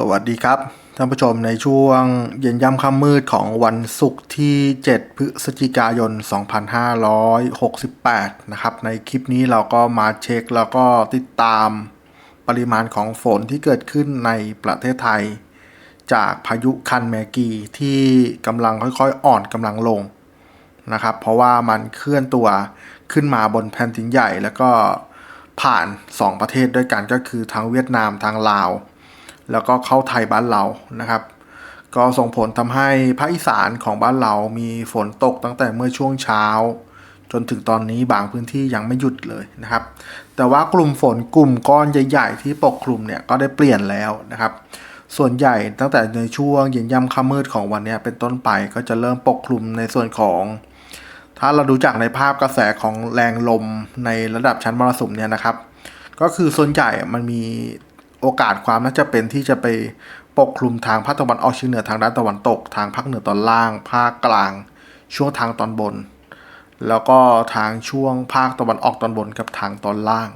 สวัสดีครับ ท่านผู้ชมในช่วงเย็นย่ำค่ำมืดของวันศุกร์ที่ 7 พฤศจิกายน 2568 นะครับ ในคลิปนี้เราก็มาเช็คแล้วก็ติดตามปริมาณของฝนที่เกิดขึ้นในประเทศไทย จากพายุคันแมกีที่กำลังค่อยๆ อ่อนกำลังลงนะครับ เพราะว่ามันเคลื่อนตัวขึ้นมาบนแผ่นดินใหญ่แล้วก็ผ่าน 2 ประเทศด้วยกันก็คือทั้งเวียดนามทางลาว แล้วก็เข้าไทยบ้านเรานะครับ ก็ส่งผลทำให้ภาคอีสานของบ้านเรามีฝนตกตั้งแต่เมื่อช่วงเช้า จนถึงตอนนี้บางพื้นที่ยังไม่หยุดเลยนะครับ แต่ว่ากลุ่มฝนกลุ่มก้อนใหญ่ๆที่ปกคลุมเนี่ยก็ได้เปลี่ยนแล้วนะครับ ส่วนใหญ่ตั้งแต่ในช่วงเย็นย่ำค่ำมืดของวันนี้เป็นต้นไปก็จะเริ่มปกคลุมในส่วนของถ้าเราดูจากในภาพกระแสของแรงลมในระดับชั้นมรสุมเนี่ยนะครับ ก็คือส่วนใหญ่มันมี โอกาสความน่าจะเป็นที่จะไปปกคลุมทางภาคตะวันออกเฉียงเหนือทางด้านตะวันตก ทางภาคเหนือตอนล่าง ภาคกลาง ช่วงทางตอนบน แล้วก็ทางช่วงภาคตะวันออกตอนบนกับทางตอนล่าง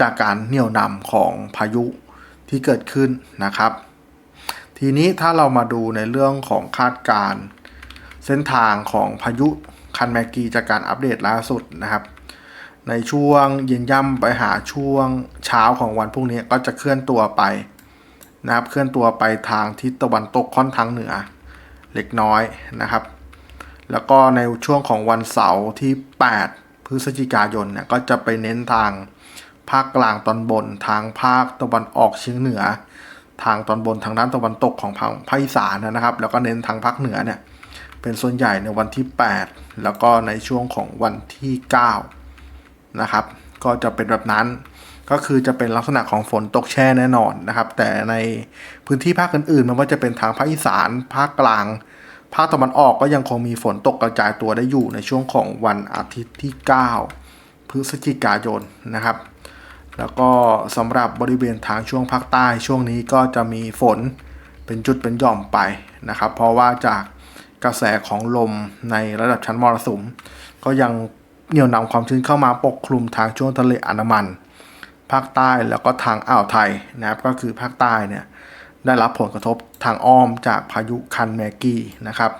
จากการเหนี่ยวนำของพายุที่เกิดขึ้นนะครับ ทีนี้ถ้าเรามาดูในเรื่องของคาดการณ์เส้นทางของพายุคันแมกีจากการอัปเดตล่าสุดนะครับ ในช่วงเย็นย่ำไปหาช่วงเช้าของวันพรุ่งนี้ก็จะเคลื่อนตัวไปนะครับเคลื่อนตัวไปทางทิศตะวันตกค่อนทางเหนือ เล็กน้อยนะครับ แล้วก็ในช่วงของวันเสาร์ที่ 8 พฤศจิกายนเนี่ยก็จะไปเน้นทางภาคกลางตอนบน ทางภาคตะวันออกเฉียงเหนือ ทางตอนบนทางด้านตะวันตกของภาคอีสานนะครับ แล้วก็เน้นทางภาคเหนือเนี่ยเป็นส่วนใหญ่ในวันที่ 8 แล้วก็ในช่วงของวันที่ 9 นะครับ ก็จะเป็นแบบนั้น ก็คือจะเป็นลักษณะของฝนตกแช่แน่นอนนะครับ แต่ในพื้นที่ภาคอื่นๆไมันว่าจะเป็นทางภาคอีสานภาคกลาง ภาคตะวันออกก็ยังคงมีฝนตกกระจายตัวได้อยู่ในช่วงของวันอาทิตย์ที่ 9 พฤศจิกายนนะครับ แล้วก็สำหรับบริเวณทางช่วงภาคใต้ช่วงนี้ก็จะมีฝนเป็นจุดเป็นหย่อมไปนะครับ เพราะว่าจากกระแสของลมในระดับชั้นมรสุม ก็ยัง เหนี่ยวนำความชื้นเข้ามาปกคลุมทางช่วงทะเลอันดามัน ภาคใต้แล้วก็ทางอ่าวไทยนะครับก็คือภาคใต้เนี่ยได้รับผลกระทบทางอ้อมจากพายุคันแมกี้นะครับ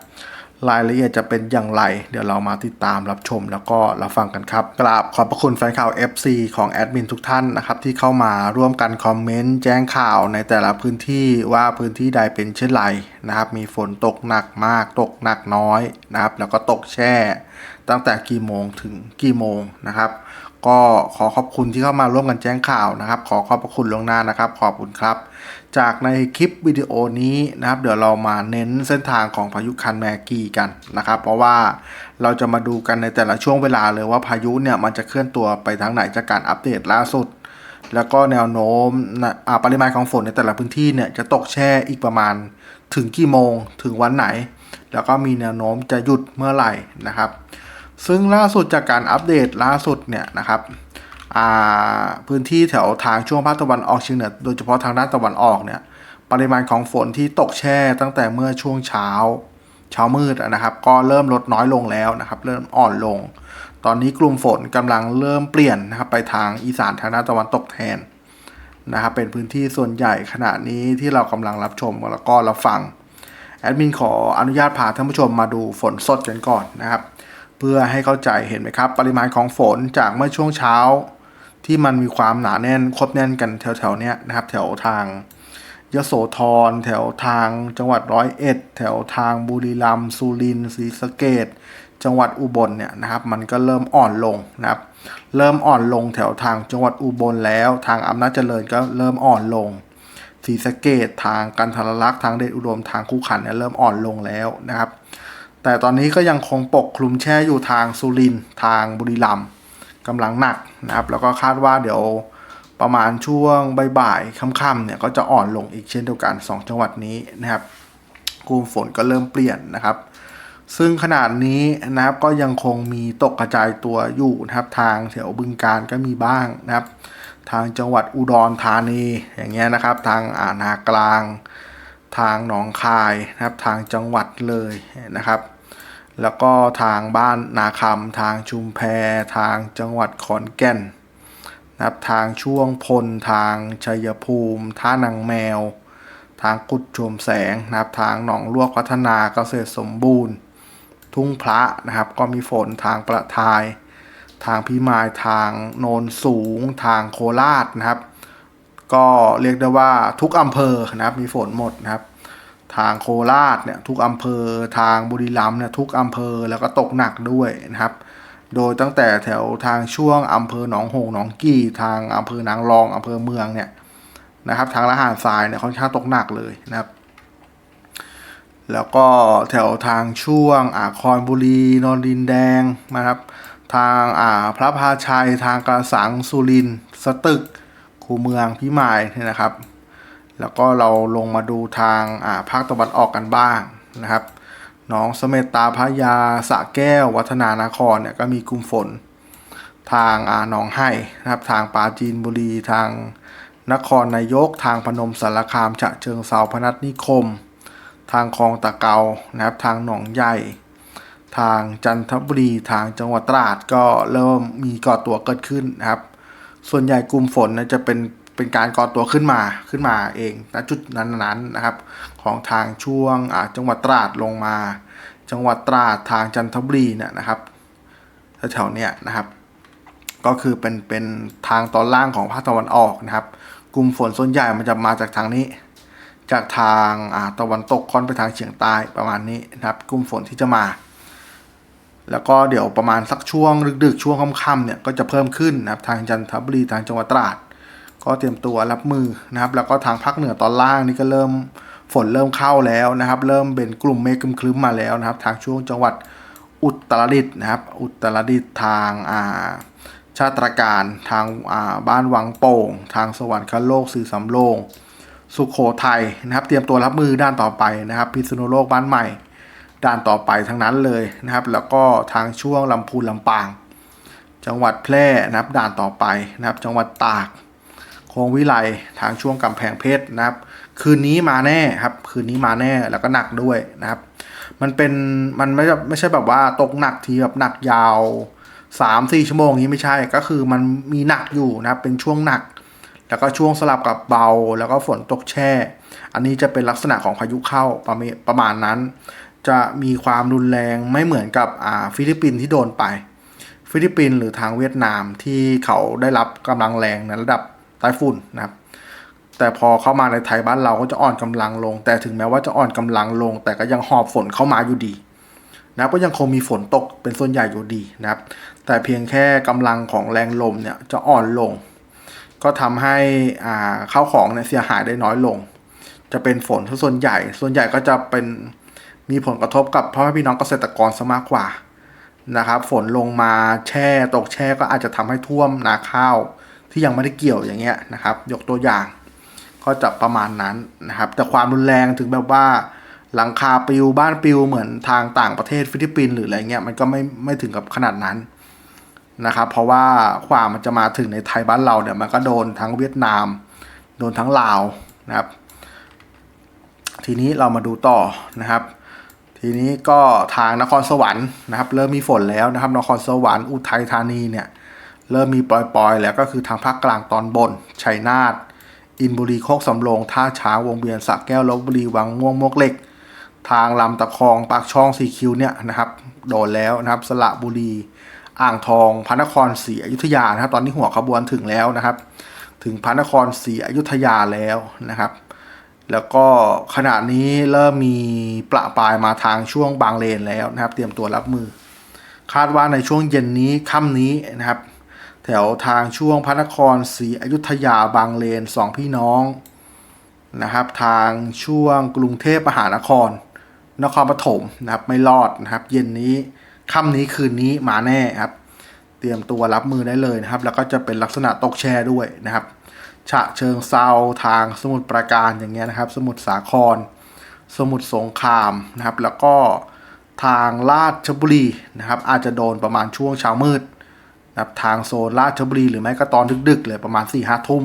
รายละเอียดจะเป็นอย่างไร เดี๋ยวเรามาติดตามรับชมแล้วก็รับฟังกันครับ กราบขอบพระคุณแฟนข่าว FC ของแอดมินทุกท่านนะครับ ที่เข้ามาร่วมกันคอมเมนต์แจ้งข่าวในแต่ละพื้นที่ว่าพื้นที่ใดเป็นเช่นไรนะครับ มีฝนตกหนักมาก ตกหนักน้อยนะครับ แล้วก็ตกแช่ ตั้งแต่กี่โมงถึงกี่โมงนะครับ ก็ขอขอบคุณที่เข้ามาร่วมกันแจ้งข่าวนะครับ ขอขอบพระคุณล่วงหน้านะครับ ขอบคุณครับ จากในคลิปวิดีโอนี้นะครับ เดี๋ยวเรามาเน้นเส้นทางของพายุคันแมกีกันนะครับ เพราะว่าเราจะมาดูกันในแต่ละช่วงเวลาเลยว่าพายุเนี่ยมันจะเคลื่อนตัวไปทางไหนจากการอัปเดตล่าสุดแล้วก็แนวโน้มปริมาณของฝนในแต่ละพื้นที่เนี่ยจะตกแช่อีกประมาณถึงกี่โมงถึงวันไหน แล้วก็มีแนวโน้มจะหยุดเมื่อไหร่นะครับ ซึ่งล่าสุดจากการอัปเดตล่าสุดเนี่ยนะครับพื้นที่แถวทางช่วงภาคตะวันออกเฉียงเหนือโดยเฉพาะทางด้านตะวันออกเนี่ยปริมาณของฝนที่ตกแช่ตั้งแต่เมื่อช่วงเช้าเช้ามืดนะครับ ก็เริ่มลดน้อยลงแล้วนะครับ เริ่มอ่อนลง ตอนนี้กลุ่มฝนกำลังเริ่มเปลี่ยนนะครับไปทางอีสานทางด้านตะวันตกแทนนะครับเป็นพื้นที่ส่วนใหญ่ขณะนี้ที่เรากำลังรับชมแล้วก็รับฟังแอดมินขออนุญาตพาท่านผู้ชมมาดูฝนสดกันก่อนนะครับ เพื่อให้เข้าใจเห็นไหมครับ ปริมาณของฝนจากเมื่อช่วงเช้า ที่มันมีความหนาแน่นครบแน่นกันแถวๆเนี้ยนะครับ แถวทางยโสธรแถวทางจังหวัดร้อยเอ็ด แถวทางบุรีรัมย์สุรินทร์ศรีสะเกดจังหวัดอุบลเนี่ยนะครับ มันก็เริ่มอ่อนลงนะครับ เริ่มอ่อนลงแถวทางจังหวัดอุบลแล้ว ทางอำนาจเจริญก็เริ่มอ่อนลงศรีสะเกดทางกันทรลักษ์ทางเดชอุดมทางคู่ขันเนี่ยเริ่มอ่อนลงแล้วนะครับ แต่ตอนนี้ก็ยังคงปกคลุมแช่อยู่ทางสุรินทร์ทางบุรีรัมย์กำลังหนักนะครับ แล้วก็คาดว่าเดี๋ยวประมาณช่วงบ่ายๆค่ำๆเนี่ยก็จะอ่อนลงอีกเช่นเดียวกัน 2 จังหวัดนี้นะครับกลุ่มฝนก็เริ่มเปลี่ยนนะครับ ซึ่งขนาดนี้นะครับก็ยังคงมีตกกระจายตัวอยู่นะครับ ทางแถวบึงการก็มีบ้างนะครับ ทางจังหวัดอุดรธานีอย่างเงี้ยนะครับ ทางอ่านากลาง ทางหนองคายนะครับ ทางจังหวัดเลยนะครับ แล้วก็ทางบ้านนาคำทางชุมแพทางจังหวัดขอนแก่นนะครับทางช่วงพลทางชัยภูมิ ท่านางแมว ทางกุดชมแสงนะครับทางหนองลวกพัฒนาเกษตรสมบูรณ์ ทุ่งพระนะครับก็มีฝนทางประทาย ทางพิมายทางโนนสูง ทางโคราชนะครับ ก็เรียกได้ว่าทุกอำเภอนะครับมีฝนหมดนะครับ ทางโคราชเนี่ยทุกอำเภอทางบุรีรัมย์เนี่ยทุกอำเภอแล้วก็ตกหนักด้วยนะครับ โดยตั้งแต่แถวทางช่วงอำเภอหนองหงส์หนองกี่ทางอำเภอนางรองอำเภอเมืองเนี่ยนะครับ ทางละหารทรายเนี่ยค่อนข้างตกหนักเลยนะครับ แล้วก็แถวทางช่วงอาคอนบุรีนนดินแดงนะครับ ทางอ่าพระพาชัยทางกระสังสุรินสตึกคูเมืองพิมายเนี่ยนะครับ แล้วก็เราลงมาดูทางอ่าภาคตะวันออกกันบ้างนะครับหนองเสม็ดตาพระยาสะแก้ว วัฒนานครเนี่ยก็มีกลุ่มฝน ทางอ่าหนองไห้นะครับทางปราจีนบุรีทางนครนายก ทางพนมสารคามฉะเชิงเซาพนัสนิคม ทางคลองตะเกานะครับทางหนองใหญ่ ทางจันทบุรีทางจังหวัดตราดก็เริ่มมีก่อตัวเกิดขึ้นนะครับ ส่วนใหญ่กลุ่มฝนนยจะเป็น เป็นการก่อตัวขึ้นมาขึ้นมาเองณจุดนั้นๆนะครับ ของทางช่วงจังหวัดตราดลงมา จังหวัดตราดทางจันทบุรีเนี่ยนะครับแถวๆเนี้ยนะครับ ก็คือเป็นเป็นทางตอนล่างของภาคตะวันออกนะครับ กลุ่มฝนส่วนใหญ่มันจะมาจากทางนี้ จากทางตะวันตกค่อนไปทางเฉียงใต้ประมาณนี้นะครับ กลุ่มฝนที่จะมาแล้วก็เดี๋ยวประมาณสักช่วงดึกๆช่วงค่ำๆเนี่ยก็จะเพิ่มขึ้นนะครับทางจันทบุรีทางจังหวัดตราด ก็เตรียมตัวรับมือนะครับ แล้วก็ทางภาคเหนือตอนล่างนี่ก็เริ่มฝนเริ่มเข้าแล้วนะครับ เริ่มเป็นกลุ่มเมฆคลึ้มมาแล้วนะครับ ทางช่วงจังหวัดอุตรดิตถ์นะครับ อุตรดิตถ์ทางอ่าชาติตรการทางอ่าบ้านวังโป่ง ทางสวรรคโลกสื่อสำโรงสุขโขทัยนะครับ เตรียมตัวรับมือด้านต่อไปนะครับ พิษณุโลกบ้านใหม่ ด้านต่อไปทั้งนั้นเลยนะครับ แล้วก็ทางช่วงลำพูนลำปาง จังหวัดแพร่นะครับ ด่านต่อไปนะครับ จังหวัดตาก โคงวิไลทางช่วงกำแพงเพชรนะครับ คืนนี้มาแน่ครับ คืนนี้มาแน่แล้วก็หนักด้วยนะครับ มันเป็นมันไม่ไม่ใช่แบบว่าตกหนักทีแบบหนักยาวสามสี่ชั่วโมงนี้ไม่ใช่ก็คือมันมีหนักอยู่นะครับเป็นช่วงหนัก แล้วก็ช่วงสลับกับเบา แล้วก็ฝนตกแช่ อันนี้จะเป็นลักษณะของพายุเข้าประมาณประมาณนั้น จะมีความรุนแรงไม่เหมือนกับอ่าฟิลิปปินส์ที่โดนไป ฟิลิปปินส์หรือทางเวียดนามที่เขาได้รับกำลังแรงในระดับ ไต้ฝุ่นนะครับ แต่พอเข้ามาในไทยบ้านเราก็จะอ่อนกำลังลง แต่ถึงแม้ว่าจะอ่อนกำลังลง แต่ก็ยังหอบฝนเข้ามาอยู่ดีนะก็ยังคงมีฝนตกเป็นส่วนใหญ่อยู่ดีนะครับ แต่เพียงแค่กำลังของแรงลมเนี่ยจะอ่อนลง ก็ทำให้อ่าข้าวของเนี่ยเสียหายได้น้อยลง จะเป็นฝนส่วนใหญ่ ส่วนใหญ่ก็จะเป็นมีผลกระทบกับพ่อแม่พี่น้องเกษตรกรซะมากกว่านะครับ ฝนลงมาแช่ตกแช่ก็อาจจะทำให้ท่วมนาข้าว ที่ยังไม่ได้เกี่ยวอย่างเงี้ยนะครับ ยกตัวอย่าง ก็จะประมาณนั้นนะครับ แต่ความรุนแรงถึงแบบว่า หลังคาปลิวบ้านปลิวเหมือนทางต่างประเทศฟิลิปปินส์หรืออะไรเงี้ยมันก็ไม่ไม่ถึงกับขนาดนั้นนะครับ เพราะว่าความมันจะมาถึงในไทยบ้านเราเนี่ยมันก็โดนทั้งเวียดนาม โดนทั้งลาวนะครับ ทีนี้เรามาดูต่อนะครับทีนี้ก็ทางนครสวรรค์นะครับ เริ่มมีฝนแล้วนะครับ นครสวรรค์อุทัยธานีเนี่ย เริ่มมีปล่อยๆ แล้วก็คือทางภาคกลางตอนบน ชัยนาท อินบุรีโคกสำโรง ท่าช้างวงเวียนสระแก้วลบบุรีวังม่วงมวกเหล็ก ทางลำตะคอง ปากช่องสีคิวเนี่ยนะครับโดนแล้วนะครับ สระบุรี อ่างทอง พระนครศรีอยุธยานะครับ ตอนนี้หัวขบวนถึงแล้วนะครับ ถึงพระนครศรีอยุธยาแล้วนะครับ แล้วก็ขณะนี้เริ่มมีประปายมาทางช่วงบางเลนแล้วนะครับ เตรียมตัวรับมือ คาดว่าในช่วงเย็นนี้ค่ำนี้นะครับ แถวทางช่วงพระนครศรีอยุธยาบางเลนสองพี่น้องนะครับ ทางช่วงกรุงเทพมหานคร นครปฐมนะครับไม่รอดนะครับ เย็นนี้ค่ำนี้คืนนี้มาแน่ครับ เตรียมตัวรับมือได้เลยนะครับ แล้วก็จะเป็นลักษณะตกแช่ด้วยนะครับ ฉะเชิงเซาทางสมุทรปราการอย่างเงี้ยนะครับ สมุทรสาคร สมุทรสงครามนะครับ แล้วก็ทางราดชบุรีนะครับ อาจจะโดนประมาณช่วงเช้ามืด นะครับทางโซนราชบุรีหรือไม่ก็ตอนดึกๆเลยประมาณ4ี่ห้าทุ่ม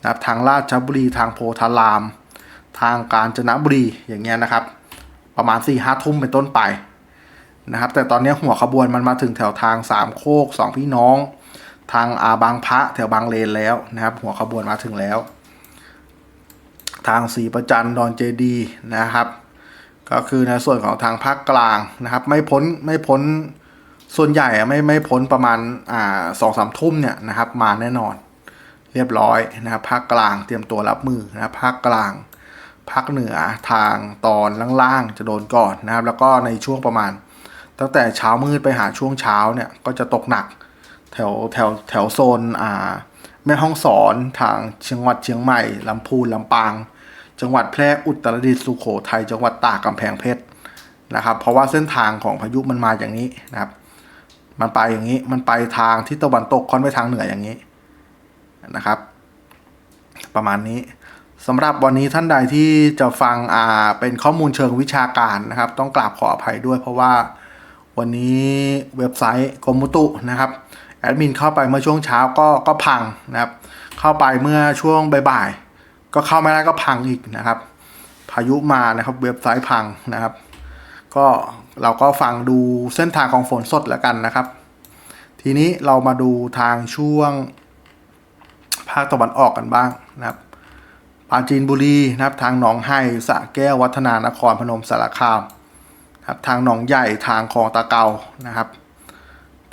นะครับทางราชบุรีทางโพธาราม ทางกาญจนบุรีอย่างเงี้ยนะครับ ประมาณ4ี่ห้าทุ่มเป็นต้นไปนะครับ แต่ตอนนี้หัวขบวนมันมาถึงแถวทางสามโคกสองพี่น้อง ทางอาบางพระแถวบางเลนแล้วนะครับ หัวขบวนมาถึงแล้ว ทางศรีประจันดอนเจดีนะครับ ก็คือในส่วนของทางภาคกลางนะครับ ไม่พ้นไม่พ้น ส่วนใหญ่ไม่ไม่พ้นประมาณอ่าสองสามทุ่มเนี่ยนะครับ มาแน่นอน เรียบร้อยนะครับภาคกลางเตรียมตัวรับมือนะครับภาคกลางภาคเหนือทางตอนล่างๆจะโดนก่อนนะครับ แล้วก็ในช่วงประมาณ ตั้งแต่เช้ามืดไปหาช่วงเช้าเนี่ยก็จะตกหนัก แถวแถวแถวโซนอ่าแม่ห้องสอนทางเชียงหวัดเชียงใหม่ลำพูนลำปาง จังหวัดแพร่อุตรดิตถ์สุโขทัยจังหวัดตากกำแพงเพชรนะครับ เพราะว่าเส้นทางของพายุมันมาอย่างนี้นะครับ มันไปอย่างนี้ มันไปทางทิศตะวันตกค่อนไปทางเหนืออย่างนี้นะครับ ประมาณนี้สำหรับวันนี้ท่านใดที่จะฟังอ่าเป็นข้อมูลเชิงวิชาการนะครับ ต้องกราบขออภัยด้วยเพราะว่าวันนี้เว็บไซต์กรมอุตุนะครับแอดมินเข้าไปเมื่อช่วงเช้าก็ก็พังนะครับ เข้าไปเมื่อช่วงบ่ายๆก็เข้าไม่ได้ก็พังอีกนะครับ พายุมานะครับเว็บไซต์พังนะครับ ก็เราก็ฟังดูเส้นทางของฝนสดแล้วกันนะครับ ทีนี้เรามาดูทางช่วงภาคตะวันออกกันบ้างนะครับปราจีนบุรีนะครับ ทางหนองไห่สะแก้ววัฒนานครพนมสารคามครับทางหนองใหญ่ทางคลองตะเกานะครับ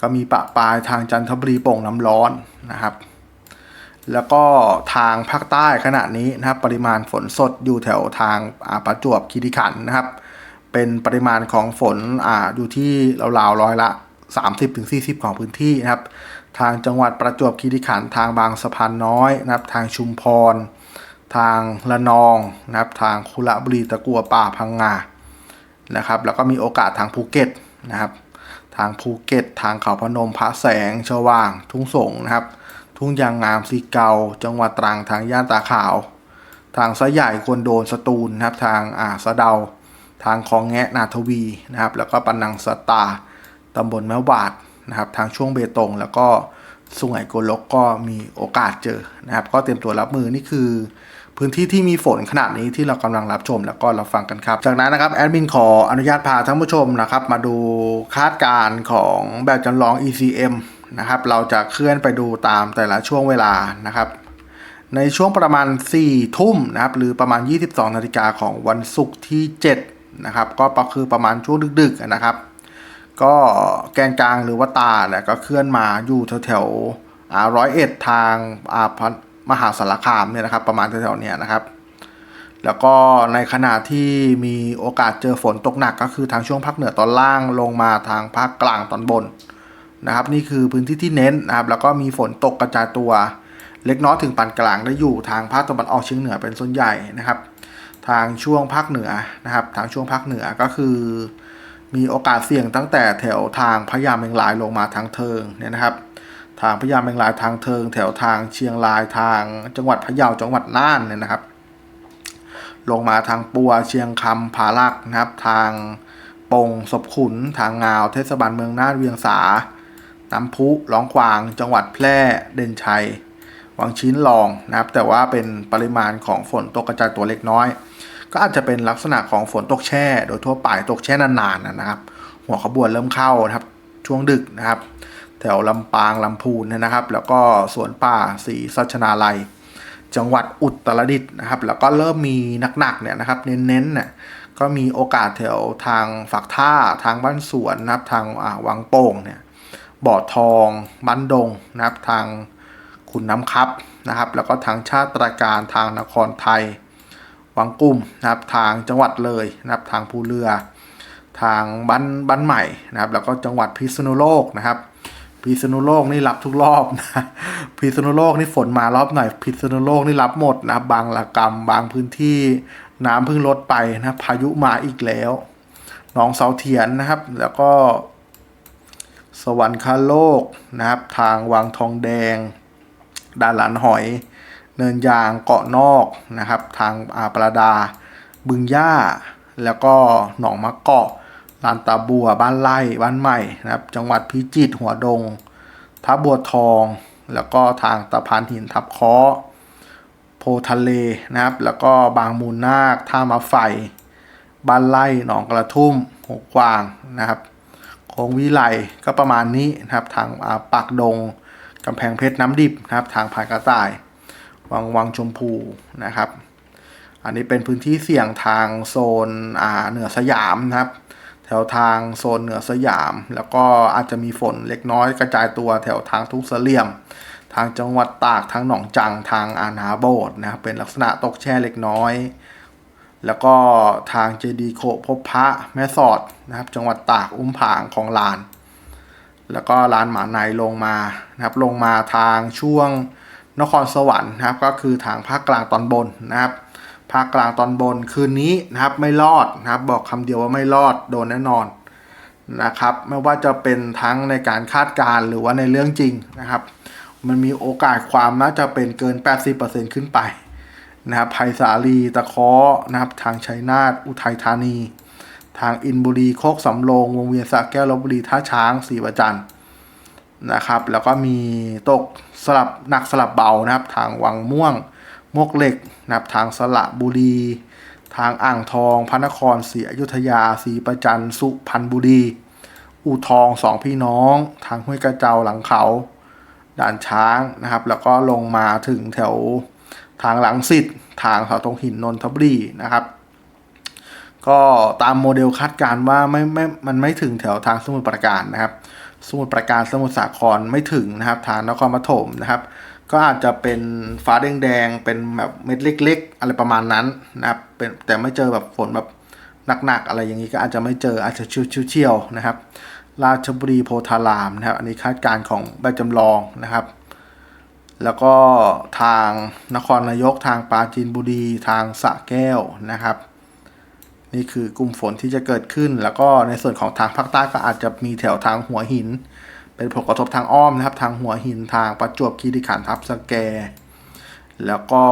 ก็มีปะปลายทางจันทบุรีโป่งน้ำร้อนนะครับ แล้วก็ทางภาคใต้ขณะนี้นะครับ ปริมาณฝนสดอยู่แถวทางอาประจวบคีรีขันธ์นะครับ เป็นปริมาณของฝนอ่าอยู่ที่ราวๆร้อยละ 30-40 ของพื้นที่นะครับ ทางจังหวัดประจวบคีรีขันธ์ทางบางสะพานน้อยนะครับ ทางชุมพร ทางละนองนะครับ ทางคุระบุรีตะกัวป่าพังงานะครับ แล้วก็มีโอกาสทางภูเก็ตนะครับ ทางภูเก็ต ทางเขาพนมพระแสงชว่าง ทุ่งสงนะครับ ทุ่งยางงามสีเกา จังหวัดตรังทางย่านตาขาว ทางสะใหญ่ควรโดนสตูลนะครับ ทางอ่าสะเดา ทางคลองแงะนาทวีนะครับ แล้วก็ปันนังสตาตำบลแมวบาดนะครับ ทางช่วงเบตง แล้วก็สุไหงโกลกก็มีโอกาสเจอนะครับ ก็เตรียมตัวรับมือนี่คือ พื้นที่ที่มีฝนขนาดนี้ที่เรากำลังรับชมแล้วก็รับฟังกันครับ จากนั้นนะครับแอดมินขออนุญาตพาท่านผู้ชมนะครับ มาดูคาดการณ์ของแบบจำลอง ECM นะครับ เราจะเคลื่อนไปดูตามแต่ละช่วงเวลานะครับในช่วงประมาณ 4 ทุ่มนะครับ หรือประมาณ 22 นาฬิกาของวันศุกร์ที่ 7 นะครับ ก็คือประมาณช่วงดึกๆนะครับ ก็แกนกลางหรือว่าตาเนี่ยก็เคลื่อนมาอยู่แถวๆร้อยเอ็ดทางอาพมหาสารคามเนี่ยนะครับ ประมาณแถวๆเนี้ยนะครับ แล้วก็ในขณะที่มีโอกาสเจอฝนตกหนักก็คือทางช่วงภาคเหนือตอนล่างลงมาทางภาคกลางตอนบนนะครับ นี่คือพื้นที่ที่เน้นนะครับ แล้วก็มีฝนตกกระจายตัว เล็กน้อยถึงปานกลางได้อยู่ทางภาคตะวันออกเฉียงเหนือเป็นส่วนใหญ่นะครับ ทางช่วงภาคเหนือนะครับ ทางช่วงภาคเหนือก็คือ มีโอกาสเสี่ยงตั้งแต่แถวทางพะยาเมงรายลงมาทางเทิงเนี่ยนะครับ ทางพะยาเมงรายทางเทิง แถวทางเชียงรายทางจังหวัดพะเยาจังหวัดน่านเนี่ยนะครับ ลงมาทางปัวเชียงคำผาลักนะครับ ทางปงศพขุน ทางงาว เทศบาลเมืองน่านเวียงสาน้ำพุหลองกวาง จังหวัดแพร่เด่นชัยวังชิ้นลองนะครับ แต่ว่าเป็นปริมาณของฝนตกกระจายตัวเล็กน้อย ก็อาจจะเป็นลักษณะของฝนตกแช่ โดยทั่วไปตกแช่นานๆนะครับ หัวขบวนเริ่มเข้านะครับ ช่วงดึกนะครับ แถวลำปางลำพูนเนยนะครับ แล้วก็สวนป่าศรีสัชนาลัย จังหวัดอุตรดิตถ์นะครับ แล้วก็เริ่มมีหนักๆเนี่ยนะครับ เน้นๆเนี่ยก็มีโอกาสแถวทางฝักท่าทางบ้านสวนนะครับ ทางอ่าวังโป่งเนี่ยบ่อทองบ้านดงนะครับ ทางขุนน้ำคับนะครับ แล้วก็ทางชาติตรการทางนครไทย วังกุ้มนะครับทางจังหวัดเลยนะครับทางภูเรือ ทางบ้านบ้านใหม่นะครับ แล้วก็จังหวัดพิษณุโลกนะครับพิษณุโลกนี่รับทุกรอบนะพิษณุโลกนี่ฝนมารอบหน่อยพิษณุโลกนี่รับหมดนะบบางละกรรมบางพื้นที่น้ำเพิ่งลดไปนะพายุมาอีกแล้วหนองเสาเทียนนะครับ แล้วก็ สวรรคโลกนะครับ ทางวังทองแดงด่านหลานหอย เนินยางเกาะนอกนะครับ ทางอาปราดา บึงย่า แล้วก็หนองมะเกาะลานตาบัว บ้านไร่บ้านใหม่นะครับ จังหวัดพิจิตรหัวดงทับบัวทอง แล้วก็ทางตะพานหินทับเคาะโพทะเลนะครับ แล้วก็บางมูลนาคท่ามาไฟ บ้านไร่หนองกระทุ่มหกกวางนะครับโค้งวิไลก็ประมาณนี้นะครับ ทางปากดงกำแพงเพชรน้ำดิบนะครับ ทางพานกระต่าย วังวังชมพูนะครับ อันนี้เป็นพื้นที่เสี่ยงทางโซนอ่าเหนือสยามนะครับ แถวทางโซนเหนือสยาม แล้วก็อาจจะมีฝนเล็กน้อยกระจายตัวแถวทางทุ่งเสลี่ยม ทางจังหวัดตากทางหนองจังทางอานาโบดนะครับเป็นลักษณะตกแช่เล็กน้อย แล้วก็ทางเจดีโคพบพระแม่สอดนะครับ จังหวัดตากอุ้มผางของลาน แล้วก็ลานหมาในลงมานะครับลงมาทางช่วง นครสวรรค์นะครับก็คือทางภาคกลางตอนบนนะครับภาคกลางตอนบนคืนนี้นะครับไม่รอดนะครับบอกคำเดียวว่าไม่รอดโดนแน่นอนนะครับไม่ว่าจะเป็นทั้งในการคาดการณ์หรือว่าในเรื่องจริงนะครับ มันมีโอกาสความน่าจะเป็นเกิน 80%ขึ้นไปนะครับไผ่สาลีตะเคาะนะครับทางชัยนาทอุทัยธานี ทางอินบุรีโคกสำโรงวงเวียนสระแก้วลบบุรีท่าช้างศรีประจันทร์ นะครับ แล้วก็มีตกสลับหนักสลับเบานะครับ ทางวังม่วงมวกเหล็กนะครับทางสระบุรี ทางอ่างทอง พระนครศรีอยุธยาศรีประจันสุพรรณบุรี อู่ทองสองพี่น้อง ทางห้วยกระเจ้าหลังเขา ด่านช้างนะครับ แล้วก็ลงมาถึงแถวทางหลังสิทธิ์ทางเสาตรงหินนนทบุรีนะครับ ก็ตามโมเดลคาดการณ์ว่าไม่ไม่มันไม่ถึงแถวทางสมุทรปราการนะครับ สมุทรปราการสมุทรสาครไม่ถึงนะครับ ทางนครปฐมนะครับ ก็อาจจะเป็นฟ้าแดงๆเป็นแบบเม็ดเล็ก ๆ อะไรประมาณนั้นนะครับเป็นแต่ไม่เจอแบบฝนแบบหนักๆอะไรอย่างนี้ก็อาจจะไม่เจออาจจะเชี่ยวๆนะครับ ราชบุรีโพธารามนะครับ อันนี้คาดการณ์ของแบบจำลองนะครับ แล้วก็ทางนครนายกทางปราจีนบุรีทางสระแก้วนะครับ นี่คือกลุ่มฝนที่จะเกิดขึ้น แล้วก็ในส่วนของทางภาคใต้ก็อาจจะมีแถวทางหัวหิน เป็นผลกระทบทางอ้อมนะครับ ทางหัวหินทางประจวบคีรีขันธ์ทับสแก แล้วก็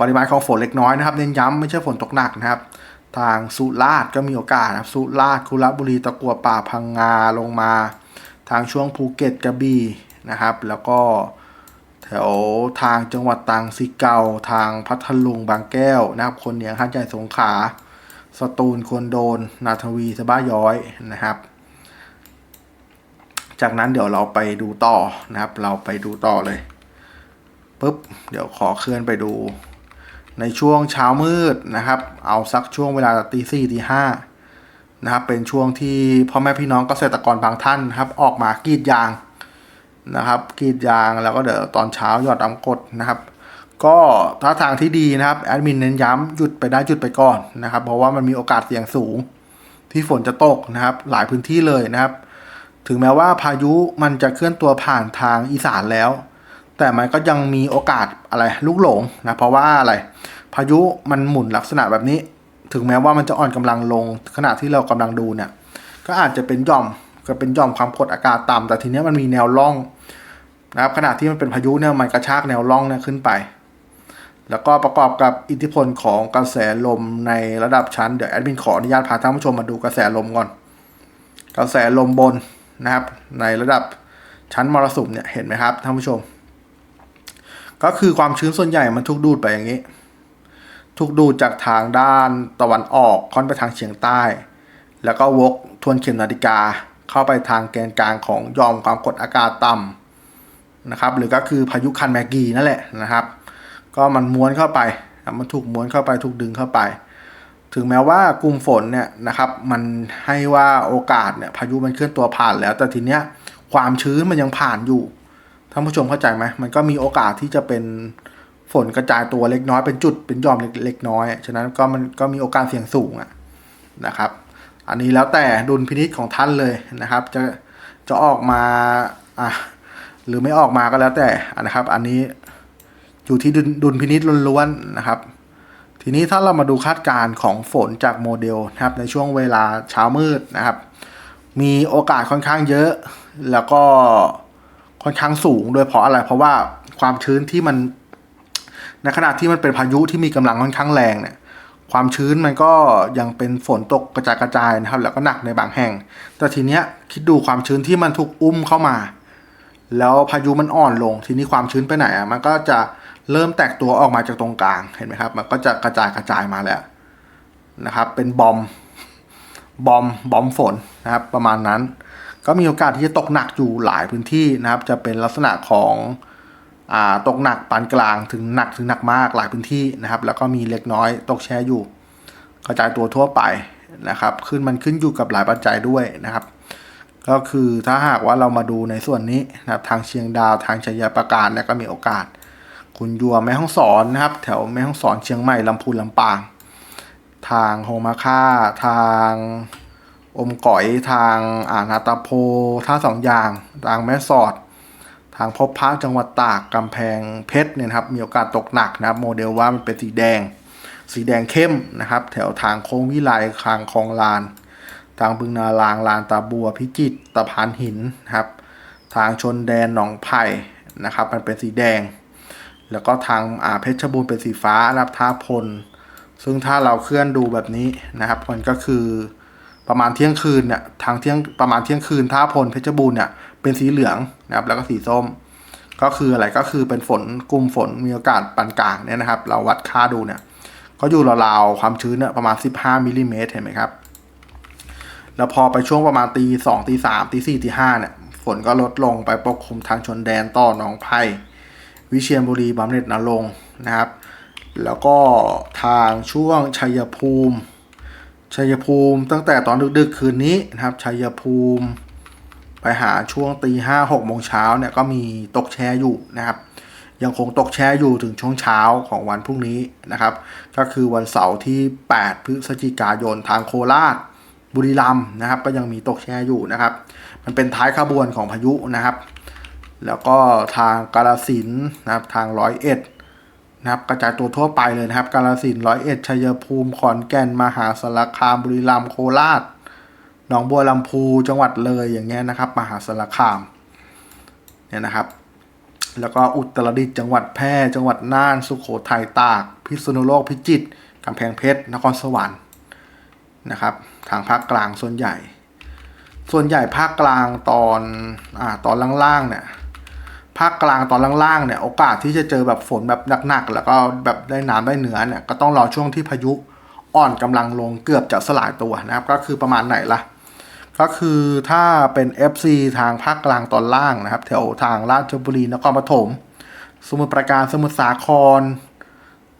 ปริมาณของฝนเล็กน้อยนะครับ เน้นย้ำไม่ใช่ฝนตกหนักนะครับ ทางสุราษฎร์ก็มีโอกาสนะครับ สุราษฎร์คุระบุรีตะกัวป่าพังงาลงมา ทางช่วงภูเก็ตกระบี่นะครับ แล้วก็แถวทางจังหวัดตรังสีเกาทางพัทลุงบางแก้วนะครับ คนเหนียงหัดใหญ่สงขลา สตูลควรโดน นาทวีสบ้าย้อยนะครับ จากนั้นเดี๋ยวเราไปดูต่อนะครับ เราไปดูต่อเลยปุ๊บเดี๋ยวขอเคลื่อนไปดู ในช่วงเช้ามืดนะครับ เอาสักช่วงเวลาตีสี่ตีห้านะครับเป็นช่วงที่พ่อแม่พี่น้องเกษตรกรบางท่านนะครับ ออกมากรีดยางนะครับกรีดยางแล้วก็เดี๋ยวตอนเช้าหยอดน้ำกดนะครับ ก็ท่าทางที่ดีนะครับแอดมินเน้นย้ำหยุดไปได้หยุดไปก่อนนะครับ เพราะว่ามันมีโอกาสเสี่ยงสูง ที่ฝนจะตกนะครับ หลายพื้นที่เลยนะครับ ถึงแม้ว่าพายุมันจะเคลื่อนตัวผ่านทางอีสานแล้ว แต่มันก็ยังมีโอกาสอะไรลูกหลงนะเพราะว่าอะไร พายุมันหมุนลักษณะแบบนี้ ถึงแม้ว่ามันจะอ่อนกำลังลงขณะที่เรากำลังดูเนี่ย ก็อาจจะเป็นย่อมก็เป็นย่อมความกดอากาศต่ำแต่ทีเนี้ยมันมีแนวร่องนะครับขณะที่มันเป็นพายุเนี่ยมันกระชากแนวร่องเนี่ยขึ้นไป แล้วก็ประกอบกับอิทธิพลของกระแสลมในระดับชั้น เดี๋ยวแอดมินขออนุญาตพาท่านผู้ชมมาดูกระแสลมก่อน กระแสลมบนนะครับ ในระดับชั้นมรสุมเนี่ยเห็นไหมครับท่านผู้ชม ก็คือความชื้นส่วนใหญ่มันถูกดูดไปอย่างนี้ ถูกดูดจากทางด้านตะวันออกค่อนไปทางเฉียงใต้ แล้วก็วกทวนเข็มนาฬิกาเข้าไปทางแกนกลางของยอมความกดอากาศต่ำนะครับ หรือก็คือพายุคันแมกกีนั่นแหละนะครับ ก็มันม้วนเข้าไปมันถูกม้วนเข้าไปถูกดึงเข้าไป ถึงแม้ว่ากลุ่มฝนเนี่ยนะครับ มันให้ว่าโอกาสเนี่ยพายุมันเคลื่อนตัวผ่านแล้ว แต่ทีเนี้ยความชื้นมันยังผ่านอยู่ท่านผู้ชมเข้าใจไหมมันก็มีโอกาสที่จะเป็นฝนกระจายตัวเล็กน้อยเป็นจุดเป็นหย่อมเล็กน้อย ฉะนั้นก็มันก็มีโอกาสเสี่ยงสูงอะนะครับ อันนี้แล้วแต่ดุลพินิษของท่านเลยนะครับ จะจะออกมาอะหรือไม่ออกมาก็แล้วแต่นะครับ อันนี้ อยู่ที่ดุลพินิษล้วนๆนะครับ ทีนี้ถ้าเรามาดูคาดการณ์ของฝนจากโมเดลนะครับในช่วงเวลาเช้ามืดนะครับ มีโอกาสค่อนข้างเยอะ แล้วก็ค่อนข้างสูงโดยเพราะอะไร เพราะว่าความชื้นที่มันในขณะที่มันเป็นพายุที่มีกำลังค่อนข้างแรงเนี่ยความชื้นมันก็ยังเป็นฝนตกกระจายกระจายนะครับ แล้วก็หนักในบางแห่ง แต่ทีเนี้ยคิดดูความชื้นที่มันถูกอุ้มเข้ามา แล้วพายุมันอ่อนลง ทีนี้ความชื้นไปไหนอะมันก็จะ เริ่มแตกตัวออกมาจากตรงกลางเห็นไหมครับ มันก็จะกระจายกระจายมาแล้วนะครับ เป็นบอมบอมบอมฝนนะครับ ประมาณนั้น ก็มีโอกาสที่จะตกหนักอยู่หลายพื้นที่นะครับ จะเป็นลักษณะของอ่าตกหนักปานกลางถึงหนักถึงหนักมากหลายพื้นที่นะครับ แล้วก็มีเล็กน้อยตกแช่อยู่ กระจายตัวทั่วไปนะครับ ขึ้นมันขึ้นอยู่กับหลายปัจจัยด้วยนะครับ ก็คือถ้าหากว่าเรามาดูในส่วนนี้นะครับทางเชียงดาวทางชัยประการเนี่ยก็มีโอกาส คุณยัวแม่ห้องสอนนะครับ แถวแม่ห้องสอนเชียงใหม่ลำพูนลำปาง ทางโฮมาค่าทางอมก๋อยทางอ่านาตาโพท่าสองอย่าง ทางแม่สอด ทางพบพระจังหวัดตากกำแพงเพชรเนี่ยครับมีโอกาสตกหนักนะครับ โมเดลว่ามันเป็นสีแดง สีแดงเข้มนะครับ แถวทางโค้งวิไลทางคลองลาน ทางบึงนาลางลานตาบัวพิจิตรตะพานหินนะครับ ทางชนแดนหนองไผ่นะครับ มันเป็นสีแดง แล้วก็ทางอ่าเพชรบูรณ์เป็นสีฟ้านะครับท่าพล ซึ่งถ้าเราเคลื่อนดูแบบนี้นะครับ มันก็คือประมาณเที่ยงคืนเนี่ยทางเที่ยงประมาณเที่ยงคืนท่าพลเพชรบูรณ์เนี่ยเป็นสีเหลืองนะครับ แล้วก็สีส้ม ก็คืออะไรก็คือเป็นฝนกลุ่มฝนมีโอกาสปานกลางเนี่ยนะครับ เราวัดค่าดูเนี่ย ก็อยู่ราวๆความชื้นเนี่ยประมาณ 15มิลลิเมตรเห็นไหมครับแล้วพอไปช่วงประมาณตีสองตีสามตีสี่ตีห้าเนี่ยฝนก็ลดลงไปปกคลุมทางชนแดนต่อหนองไผ่ วิเชียรบุรีบำเหน็จนรงค์นะครับ แล้วก็ทางช่วงชัยภูมิ ชัยภูมิตั้งแต่ตอนดึกๆคืนนี้นะครับ ชัยภูมิไปหาช่วงตีห้าหกโมงเช้าเนี่ยก็มีตกแช่อยู่นะครับ ยังคงตกแช่อยู่ถึงช่วงเช้าของวันพรุ่งนี้นะครับ ก็คือวันเสาร์ที่ 8 พฤศจิกายนทางโคราชบุรีรัมย์นะครับ ก็ยังมีตกแช่อยู่นะครับ มันเป็นท้ายขบวนของพายุนะครับ แล้วก็ทางกาลสินนะครับทางร้อยเอ็ดนะครับกระจายตัวทั่วไปเลยนะครับ กาลสินร้อยเอ็ดชัยภูมิขอนแก่นมหาสารคามบุรีรัมย์โคราชหนองบัวลำพูจังหวัดเลยอย่างเงี้ยนะครับ มหาสารคามเนี่ยนะครับ แล้วก็อุตรดิตถ์จังหวัดแพร่ จังหวัดน่านสุโขทัยตาก พิษณุโลกพิจิตรกำแพงเพชรนครสวรรค์นะครับ ทางภาคกลางส่วนใหญ่ ส่วนใหญ่ภาคกลางตอนอ่าตอนล่างๆเนี่ย ภาคกลางตอนล่างๆเนี่ยโอกาสที่จะเจอแบบฝนแบบหนักๆแล้วก็แบบได้น้ำได้เหนือเนี่ยก็ต้องรอช่วงที่พายุอ่อนกำลังลงเกือบจะสลายตัวนะครับ ก็คือประมาณไหนล่ะ ก็คือถ้าเป็น FC ทางภาคกลางตอนล่างนะครับแถวทางราชบุรีนครปฐมสมุทรปราการสมุทรสาคร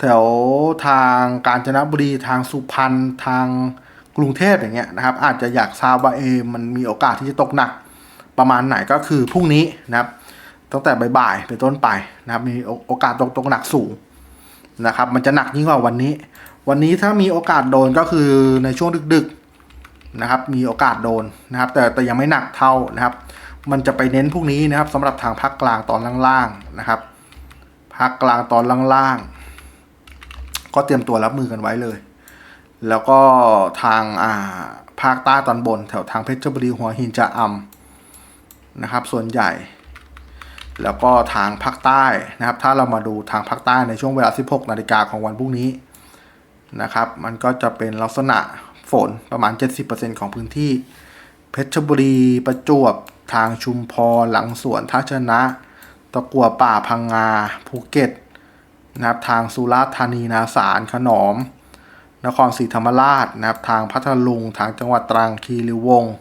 แถวทางกาญจนบุรีทางสุพรรณทางกรุงเทพอย่างเงี้ยนะครับ อาจจะอยากทราบว่าเอมันมีโอกาสที่จะตกหนัก ประมาณไหนก็คือพรุ่งนี้นะครับ ตั้งแต่บ่ายๆเป็นต้นไปนะครับมีโอกาสตกตกหนักสูงนะครับ มันจะหนักยิ่งกว่าวันนี้ วันนี้ถ้ามีโอกาสโดนก็คือในช่วงดึกๆนะครับ มีโอกาสโดนนะครับ แต่แต่ยังไม่หนักเท่านะครับ มันจะไปเน้นพวกนี้นะครับสำหรับทางภาคกลางตอนล่างๆนะครับภาคกลางตอนล่างๆก็เตรียมตัวรับมือกันไว้เลย แล้วก็ทางอ่าภาคใต้ตอนบน แถวทางเพชรบุรีหัวหินจะอำนะครับ ส่วนใหญ่ แล้วก็ทางภาคใต้นะครับ ถ้าเรามาดูทางภาคใต้ในช่วงเวลา 16 นาฬิกาของวันพรุ่งนี้นะครับ มันก็จะเป็นลักษณะฝนประมาณ 70%ของพื้นที่ เพชรบุรีประจวบทางชุมพรหลังสวนทัชนะ ตะกัวป่าพังงาภูเก็ตนะครับทางสุราษฎร์ธานีนาสารขนอม นครศรีธรรมราชนะครับ ทางพัทลุง ทางจังหวัดตรังคีรีวงศ์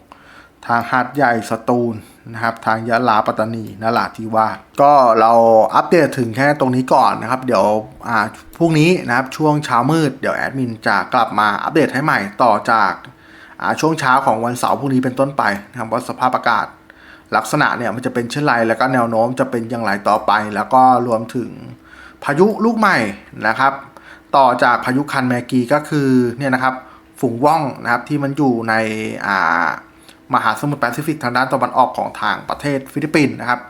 ทางหาดใหญ่สตูล นะครับทางยะลาปัตตานีนราธิวาสก็เราอัปเดตถึงแค่ตรงนี้ก่อนนะครับ เดี๋ยวอ่าพรุ่งนี้นะครับช่วงเช้ามืดเดี๋ยวแอดมินจะกลับมาอัปเดตให้ใหม่ต่อจากอ่าช่วงเช้าของวันเสาร์พรุ่งนี้เป็นต้นไปนะครับว่าสภาพอากาศ ลักษณะเนี่ยมันจะเป็นเช่นไรแล้วก็แนวโน้มจะเป็นอย่างไรต่อไป แล้วก็รวมถึงพายุลูกใหม่นะครับ ต่อจากพายุคันแมกีก็คือเนี่ยนะครับ ฝูงว่องนะครับที่มันอยู่ในอ่า มหาสมุทรแปซิฟิกทางด้านตะวันออกของทางประเทศฟิลิปปินส์นะครับ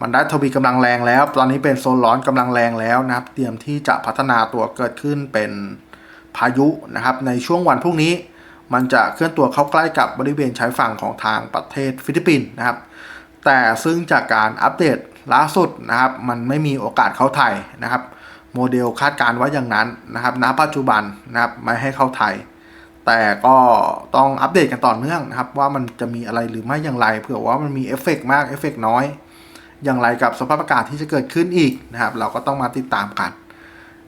มันได้ทวีกำลังแรงแล้ว ตอนนี้เป็นโซนร้อนกำลังแรงแล้วนะครับ เตรียมที่จะพัฒนาตัวเกิดขึ้นเป็นพายุนะครับ ในช่วงวันพรุ่งนี้ มันจะเคลื่อนตัวเข้าใกล้กับบริเวณชายฝั่งของทางประเทศฟิลิปปินส์นะครับ แต่ซึ่งจากการอัปเดตล่าสุดนะครับ มันไม่มีโอกาสเข้าไทยนะครับ โมเดลคาดการณ์ว่าอย่างนั้นนะครับณปัจจุบันนะครับไม่ให้เข้าไทย แต่ก็ต้องอัปเดตกันต่อเนื่องนะครับ ว่ามันจะมีอะไรหรือไม่อย่างไร เผื่อว่ามันมีเอฟเฟกต์มากเอฟเฟกต์น้อย อย่างไรกับสภาพอากาศที่จะเกิดขึ้นอีกนะครับ เราก็ต้องมาติดตามกัน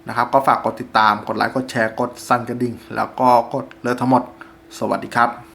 นะครับ ก็ฝากกดติดตามกดไลค์กดแชร์กดสั่นกระดิ่ง แล้วก็กดเลือทั้งหมด สวัสดีครับ